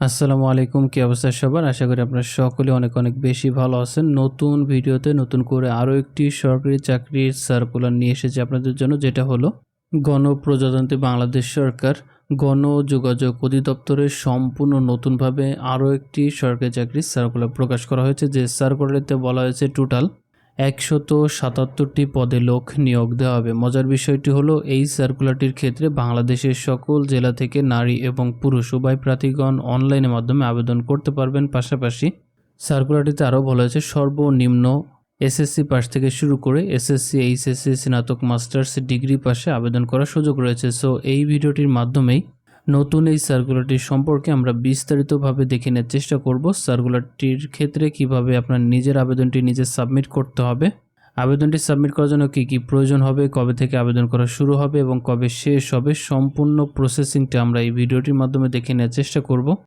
আসসালামু আলাইকুম, কি অবস্থা সবার? আশা করি আপনারা সকলে অনেক অনেক বেশি ভালো আছেন। নতুন ভিডিওতে নতুন করে আরও একটি সরকারি চাকরির সার্কুলার নিয়ে এসেছে আপনাদের জন্য, যেটা হলো গণপ্রজাতন্ত্রী বাংলাদেশ সরকার গণযোগাযোগ অধিদপ্তরের সম্পূর্ণ নতুনভাবে আরও একটি সরকারি চাকরির সার্কুলার প্রকাশ করা হয়েছে, যে সার্কুলারতে বলা হয়েছে টোটাল একশত সাতাত্তরটি পদে লোক নিয়োগ দেওয়া হবে। মজার বিষয়টি হলো, এই সার্কুলারটির ক্ষেত্রে বাংলাদেশের সকল জেলা থেকে নারী এবং পুরুষ উভয় প্রার্থীগণ অনলাইনের মাধ্যমে আবেদন করতে পারবেন। পাশাপাশি সার্কুলারটিতে আরও বলা হয়েছে, সর্বনিম্ন এসএসসি পাস থেকে শুরু করে এসএসসি এইচএসসি স্নাতক, মাস্টার্স, ডিগ্রি পাশে আবেদন করার সুযোগ রয়েছে। সো এই ভিডিওটির মাধ্যমেই নতুন এই সার্কুলারটি সম্পর্কে আমরা বিস্তারিতভাবে দেখে নেওয়ার চেষ্টা করব। সার্কুলারটির ক্ষেত্রে কীভাবে আপনার নিজের আবেদনটি নিজে সাবমিট করতে হবে। আবেদনটি সাবমিট করার জন্য কী কী প্রয়োজন হবে, কবে থেকে আবেদন করা শুরু হবে এবং কবে শেষ হবে, সম্পূর্ণ প্রসেসিংটা আমরা এই ভিডিওটির মাধ্যমে দেখে নেওয়ার চেষ্টা করব।